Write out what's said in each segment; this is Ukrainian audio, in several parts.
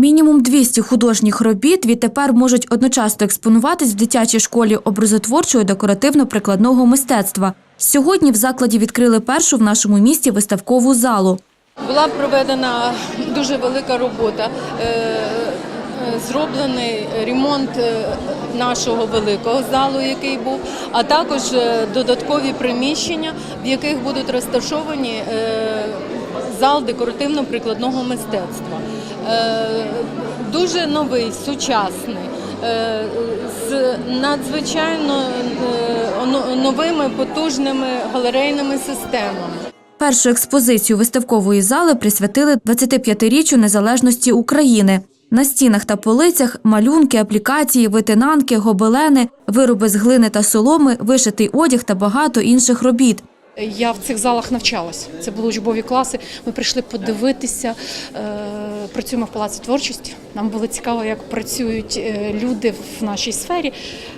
Мінімум 200 художніх робіт відтепер можуть одночасно експонуватись в дитячій школі образотворчого декоративно-прикладного мистецтва. Сьогодні в закладі відкрили першу в нашому місті виставкову залу. Була проведена дуже велика робота. Е, е, Зроблений ремонт е, нашого великого залу, який був, а також додаткові приміщення, в яких будуть розташовані зал декоративно-прикладного мистецтва. Е, Дуже новий, сучасний, е, з надзвичайно е, новими потужними галерейними системами. Першу експозицію виставкової зали присвятили 25-річчю незалежності України. На стінах та полицях малюнки, аплікації, витинанки, гобелени, вироби з глини та соломи, вишитий одяг та багато інших робіт. Я в цих залах навчалась. Це були учбові класи. Ми прийшли подивитися. Працюємо в палаці творчості. Нам було цікаво, як працюють е, люди в нашій сфері.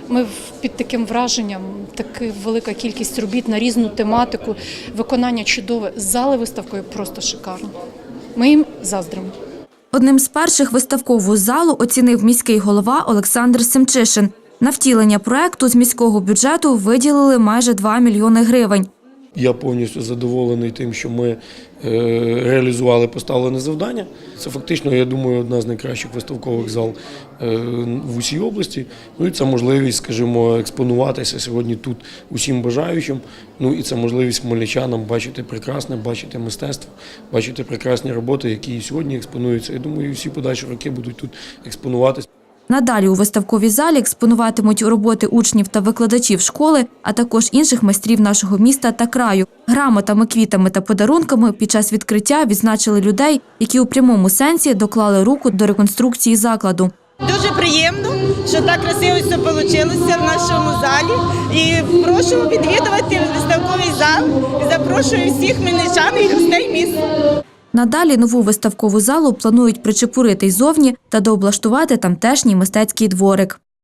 Ми під таким враженням, така велика кількість робіт на різну тематику, виконання чудове. Зали виставкою просто шикарно. Ми їм заздримо. Одним з перших виставкову залу оцінив міський голова Олександр Семчишин. На втілення проекту з міського бюджету виділили майже 2 мільйони гривень. Я повністю задоволений тим, що ми е, реалізували поставлене завдання. Це фактично, я думаю, одна з найкращих виставкових зал е, в усій області. Ну і це можливість, скажімо, експонуватися сьогодні тут усім бажаючим. Ну і це можливість хмельничанам бачити прекрасне, бачити мистецтво, бачити прекрасні роботи, які сьогодні експонуються. Я думаю, всі подальші роки будуть тут експонуватися. Надалі у виставковій залі експонуватимуть роботи учнів та викладачів школи, а також інших майстрів нашого міста та краю. Грамотами, квітами та подарунками під час відкриття відзначили людей, які у прямому сенсі доклали руку до реконструкції закладу. Дуже приємно, що так красиво все вийшло в нашому залі. І прошу відвідувати виставковий зал. Запрошую всіх хмельничан і гостей міста. Надалі нову виставкову залу планують причепурити й зовні та дооблаштувати тамтешній мистецький дворик.